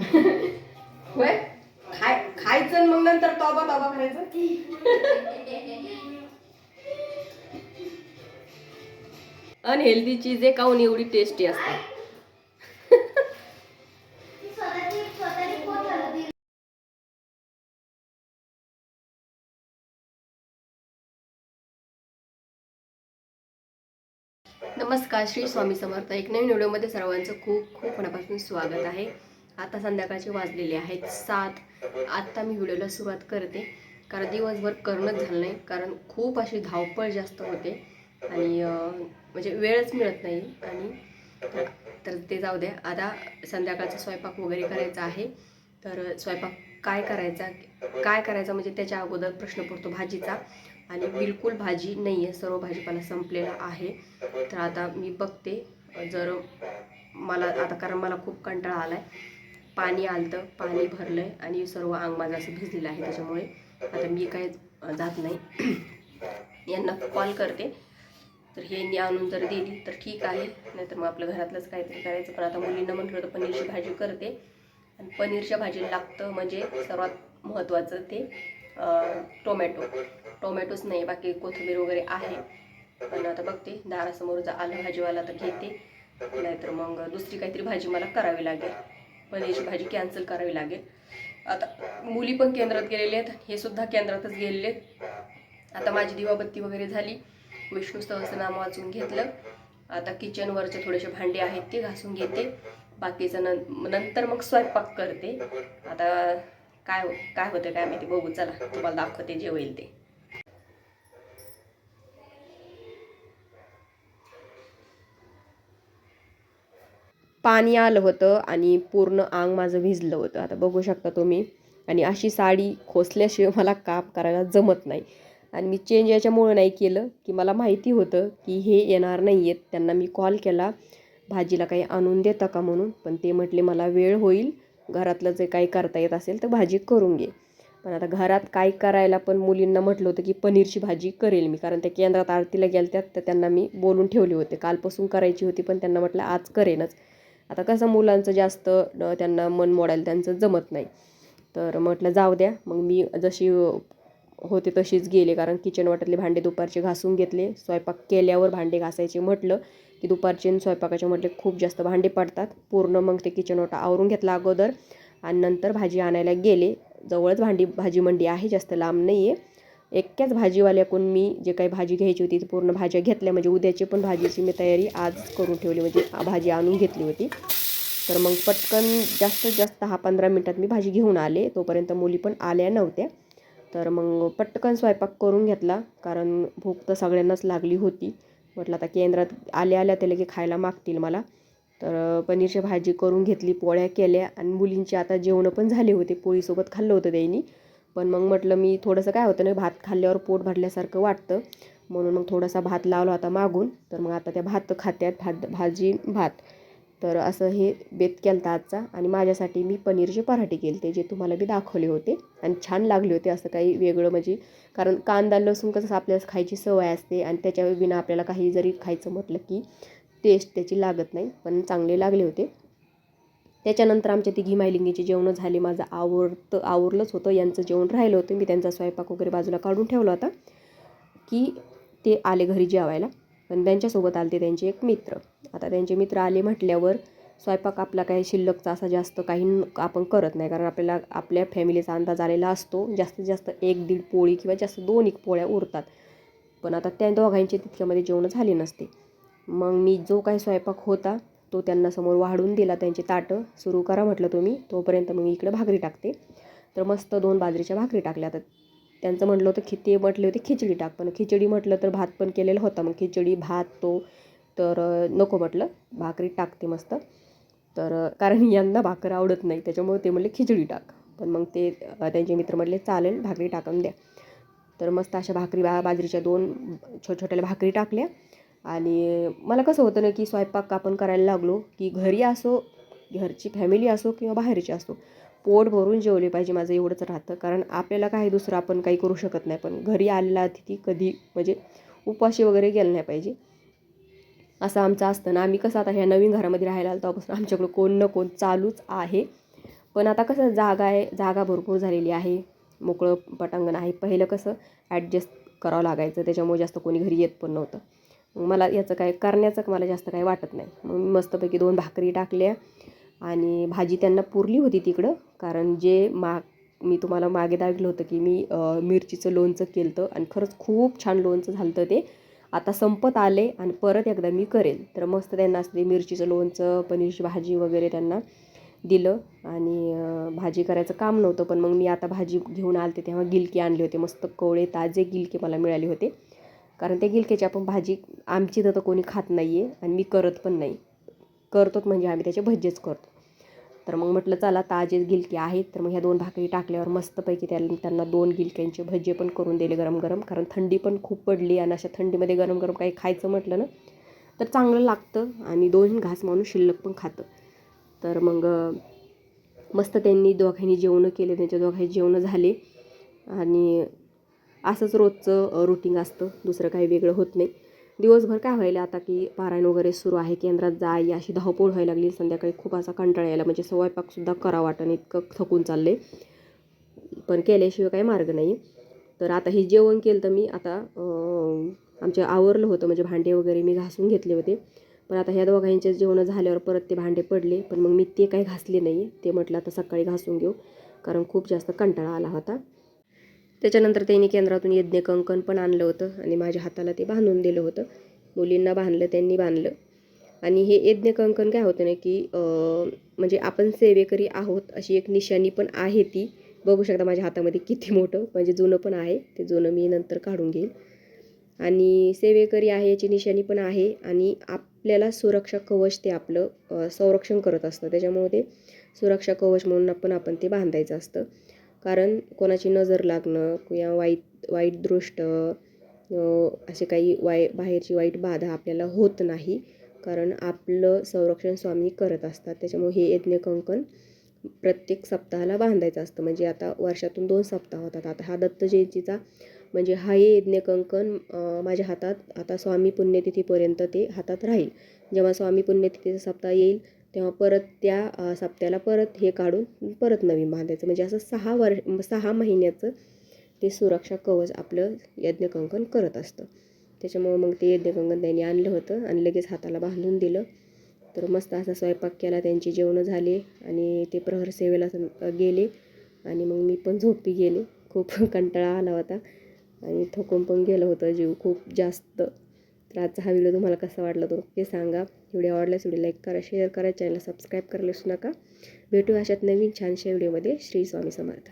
होय? खाय खायचं आणि मग नंतर तोबा तोबा करायचं? अनहेल्दी चीज आहे काहून एवढी टेस्टी असतात. नमस्कार श्री स्वामी समर्थ. एक नवीन व्हिडिओमध्ये सर्वांचं खूप खूप मनापासून स्वागत आहे. आता संध्याकाळचे वाजलेले आहेत सात. आत्ता मी व्हिडिओला सुरुवात करते. कारण दिवसभर करणंच झालं नाही. कारण खूप अशी धावपळ जास्त होते. आणि म्हणजे वेळच मिळत नाही. आणि तर ते जाऊ द्या. आता संध्याकाळचा स्वयंपाक वगैरे करायचा आहे. तर स्वयंपाक काय करायचा? काय करायचा? म्हणजे त्याच्या अगोदर प्रश्न पडतो भाजीचा. आणि बिलकुल भाजी नाही आहे. सर्व भाजीपाला संपलेला आहे. तर आता मी बघते. जर मला आता कारण मला खूप कंटाळा आला आहे पाणी आलतं पाणी भरलं आहे आणि सर्व अंग माझं असं भिजलेलं आहे त्याच्यामुळे आता मी काय जात नाही. यांना कॉल करते. तर हे यांनी आणून जर दिली तर ठीक आहे. नाहीतर मग आपलं घरातलंच काहीतरी करायचं. पण आता मुलींना म्हटलं तर पनीरची भाजी करते. आणि पनीरच्या भाजीला लागतं म्हणजे सर्वात महत्त्वाचं ते टोमॅटो. टोमॅटोच नाही बाकी कोथिंबीर वगैरे आहे. पण आता बघते दारासमोर जर आलं भाजीवाला तर घेते. नाहीतर मग दुसरी काहीतरी भाजी मला करावी लागेल. पनीरची भाजी कॅन्सल करावी लागेल. आता मुली पण केंद्रात गेलेले आहेत. हे सुद्धा केंद्रातच गेलेले आहेत. आता माझी दिवाबत्ती वगैरे झाली. विष्णू सहस्रनाम वाचून घेतलं. आता किचनवरचे थोडेसे भांडे आहेत ते घासून घेते. बाकीचं नं नंतर मग स्वयंपाक करते. आता काय काय होतं काय माहिती? बघू चला. तुम्हाला दाखवते जे होईल ते. पाणी आलं होतं आणि पूर्ण अंग माझं भिजलं होतं. आता बघू शकता तुम्ही. आणि अशी साडी खोसल्याशिवाय मला काम करायला जमत नाही. आणि मी चेंज याच्यामुळं नाही केलं की मला माहिती होतं की हे येणार नाही आहेत त्यांना मी कॉल केला. भाजीला काही आणून देता का म्हणून? पण ते म्हटले मला वेळ होईल. घरातलं जे काही करता येत असेल तर भाजी करून घे. पण आता घरात काय करायला पण मुलींना म्हटलं होतं की पनीरची भाजी करेल मी. कारण त्या केंद्रात आरतीला गेलत्यात तर त्यांना मी बोलून ठेवले होते. कालपासून करायची होती पण त्यांना म्हटलं आज करेनच. आता कसं मुलांचं जास्त त्यांना मन मोडायला त्यांचं जमत नाही. तर म्हटलं जाऊ द्या मग मी जशी होते तशीच गेले. कारण किचन वाटातले भांडे दुपारचे घासून घेतले. स्वयंपाक केल्यावर भांडे घासायचे म्हटलं की दुपारचे आणि स्वयंपाकाचे म्हटले खूप जास्त भांडे पडतात. पूर्ण मग ते किचन वाटा आवरून घेतला अगोदर. आणि नंतर भाजी आणायला गेले. जवळच भांडी भाजी मंडी आहे जास्त लांब नाही आहे एक्क्याच भाजीवाल्याकडून मी जे काही भाजी घ्यायची होती ती पूर्ण भाज्या घेतल्या. म्हणजे उद्याची पण भाजीची मी तयारी आज करून ठेवली. म्हणजे भाजी आणून घेतली होती. तर मग पटकन जास्तीत जास्त हा पंधरा मिनटात मी भाजी घेऊन आले. तोपर्यंत मुली पण आल्या नव्हत्या. तर मग पटकन स्वयंपाक करून घेतला. कारण भूक तर सगळ्यांनाच लागली होती. म्हटलं आता केंद्रात आल्या आल्या ते लगे खायला मागतील मला. तर पनीरची भाजी करून घेतली पोळ्या केल्या. आणि मुलींची आता जेवणं पण झाले होते. पोळीसोबत खाल्लं होतं त्यांनी. पण मग म्हटलं मी थोडंसं काय होतं ना भात खाल्ल्यावर पोट भरल्यासारखं वाटतं. म्हणून मग थोडासा भात लावला होता मागून. तर मग आता त्या भात खात्यात भात भाजी भात. तर असं हे बेत केलता आजचा. आणि माझ्यासाठी मी पनीरचे पराठे केले जे तुम्हाला मी दाखवले होते. आणि छान लागले होते असं काही वेगळं म्हणजे कारण कांदा लसूण कसं आपल्याला खायची सवय असते. आणि त्याच्या विना आपल्याला काही जरी खायचं म्हटलं की टेस्ट त्याची लागत नाही. पण चांगले लागले होते. त्याच्यानंतर आमच्या तिघी मायलिंगीचे जेवणं झाले. माझं आवडतं आवरलंच होतं. यांचं जेवण राहिलं होतं. मी त्यांचा स्वयंपाक वगैरे बाजूला काढून ठेवला होता की ते आले घरी जेवायला. पण त्यांच्यासोबत आले ते त्यांचे एक मित्र. आता त्यांचे मित्र आले म्हटल्यावर स्वयंपाक आपला काही शिल्लकचा असा जास्त काही न- आपण करत नाही. कारण आपल्याला आपल्या फॅमिलीचा अंदाज आलेला असतो. जास्तीत जास्त एक दीड पोळी किंवा जास्त दोन एक पोळ्या उरतात. पण आता त्या दोघांचे तितक्यामध्ये जेवणं झाले नसते. मग मी जो काही स्वयंपाक होता तो त्यांना समोर वाढून दिला त्यांची ताटं सुरू करा म्हटलं तुम्ही तोपर्यंत मग मी इकडे भाकरी टाकते. तर मस्त दोन बाजरीच्या भाकरी टाकल्या तर त्यांचं म्हटलं होतं खि ते म्हटले होते खिचडी टाक. पण खिचडी म्हटलं तर भात पण केलेला होता मग खिचडी भात तो. तर नको म्हटलं भाकरी टाकते मस्त. तर कारण यांना भाकर आवडत नाही त्याच्यामुळे ते म्हणले खिचडी टाक. पण मग ते त्यांचे मित्र म्हटले चालेल भाकरी टाकून द्या. तर मस्त अशा भाकरी बा बाजरीच्या दोन छोट्या छोट्याला भाकरी टाकल्या. आणि मला कसं होतं ना की स्वयंपाक आपण करायला लागलो की घरी असो घरची फॅमिली असो किंवा बाहेरची असो पोट भरून जेवले पाहिजे माझं एवढंच राहतं. कारण आपल्याला काही दुसरं आपण काही करू शकत नाही. पण घरी आलेला अतिथी कधी म्हणजे उपाशी वगैरे गेला नाही पाहिजे. असं आमचं असतं. ना आम्ही कसं आता ह्या नवीन घरामध्ये राहायला आलो तेव्हापासून आमच्याकडं कोण ना कोण चालूच आहे. पण आता कसं जागा आहे जागा भरपूर झालेली आहे. मोकळं पटांगण आहे. पहिलं कसं ॲडजस्ट करावं लागायचं. त्याच्यामुळे जास्त कोणी घरी येत पण नव्हतं. मला याचं काय करण्याचं मला जास्त काही वाटत नाही. मग मस्तपैकी दोन भाकरी टाकल्या आणि भाजी त्यांना पुरली होती तिकडं. कारण जे मा मी तुम्हाला मागे दाखलं होतं की मी मिरचीचं लोणचं केलं होतं आणि खरंच खूप छान लोणचं झालं होतं ते. आता संपत आले आणि परत एकदा मी करेल. तर मस्त त्यांना असते मिरचीचं लोणचं पनीरची भाजी वगैरे त्यांना दिलं आणि भाजी करायचं काम नव्हतं. पण मग मी आता भाजी घेऊन आलते तेव्हा गिलके आणले होते. मस्त कोवळे ताजे गिलके मला मिळाले होते. कारण त्या गिलक्याची आपण भाजी आमची तर कोणी खात नाही आहे आणि मी करत पण नाही. करतोच म्हणजे आम्ही त्याचे भज्जेच करतो. तर मग म्हटलं चला ताजे गिलके आहेत तर मग ह्या दोन भाकरी टाकल्यावर मस्तपैकी त्या त्यांना दोन गिलक्यांचे भजे पण करून दिले गरम गरम कारण थंडी पण खूप पडली आणि अशा थंडीमध्ये गरम गरम काही खायचं म्हटलं ना तर चांगलं लागतं आणि दोन घास माणूस शिल्लक पण खातं. तर मग मस्त त्यांनी दोघांनी जेवणं केले त्यांच्या दोघांनी जेवणं झाले आणि असंच रोजचं रुटीन असतं. दुसरं काही वेगळं होत नाही. दिवसभर काय व्हायला आता की पारायण वगैरे सुरू आहे केंद्रात जाई अशी धावपळ व्हायला लागली. संध्याकाळी खूप असा कंटाळा यायला म्हणजे स्वयंपाकसुद्धा करा वाटण इतकं थकून चालले. पण केल्याशिवाय काही मार्ग नाही. तर आता हे जेवण केलं तर मी. आता आमच्या आवरलं होतं म्हणजे भांडे वगैरे मी घासून घेतले होते. पण आता ह्या दोघांचे जेवणं झाल्यावर परत ते भांडे पडले. पण मग मी ते काही घासले नाही. ते म्हटलं आता सकाळी घासून घेऊ. कारण खूप जास्त कंटाळा आला होता. त्याच्यानंतर त्यांनी केंद्रातून यज्ञ कंकण पण आणलं होतं आणि माझ्या हाताला ते बांधून दिलं होतं. मुलींना बांधलं त्यांनी बांधलं. आणि हे यज्ञकंकण काय होतं ना की म्हणजे आपण सेवेकरी आहोत अशी एक निशाणी पण आहे ती. बघू शकता माझ्या हातामध्ये किती मोठं म्हणजे जुनं पण आहे. ते जुनं मी नंतर काढून घेईल आणि सेवेकरी आहे याची निशाणी पण आहे आणि आपल्याला सुरक्षा कवच ते आपलं संरक्षण करत असतं. त्याच्यामुळे ते सुरक्षा कवच म्हणून पण आपण ते बांधायचं असतं. कारण कोणाची नजर लागणं किंवा वाईट वाईट दृष्ट असे काही वाई बाहेरची वाईट बाधा आपल्याला होत नाही. कारण आपलं संरक्षण स्वामी करत असतात. त्याच्यामुळे हे यज्ञकंकण प्रत्येक सप्ताहाला बांधायचं असतं. म्हणजे आता वर्षातून दोन सप्ताह होतात. आता हा दत्त जयंतीचा म्हणजे हा हे यज्ञकंकण माझ्या हातात आता स्वामी पुण्यतिथीपर्यंत ते हातात राहील. जेव्हा स्वामी पुण्यतिथीचा सप्ताह येईल तेव्हा परत त्या साप्त्याला सप्त्याला परत हे काढून परत नवीन बांधायचं. म्हणजे असं सहा वर्ष सहा महिन्याचं ते सुरक्षा कवच आपलं यज्ञकंकण करत असतं. त्याच्यामुळं मग ते यज्ञकंकण त्यांनी आणलं होतं आणि लगेच हाताला बांधून दिलं. तर मस्त असा स्वयंपाक केला त्यांची जेवणं झाले आणि ते प्रहर सेवेला गेले. आणि मग मी पण झोपी गेले. खूप कंटाळा आला होता आणि थकून पण गेलं होतं जीव खूप जास्त. तर आजचा हा व्हिडिओ तुम्हाला कसा वाटला तो हे सांगा. व्हिडिओ आवडल्यास व्हिडिओ लाईक करा शेअर करा चॅनलला सबस्क्राईब करायला विसरू नका. भेटू अशात नवीन छानशा व्हिडिओमध्ये. श्री स्वामी समर्थ.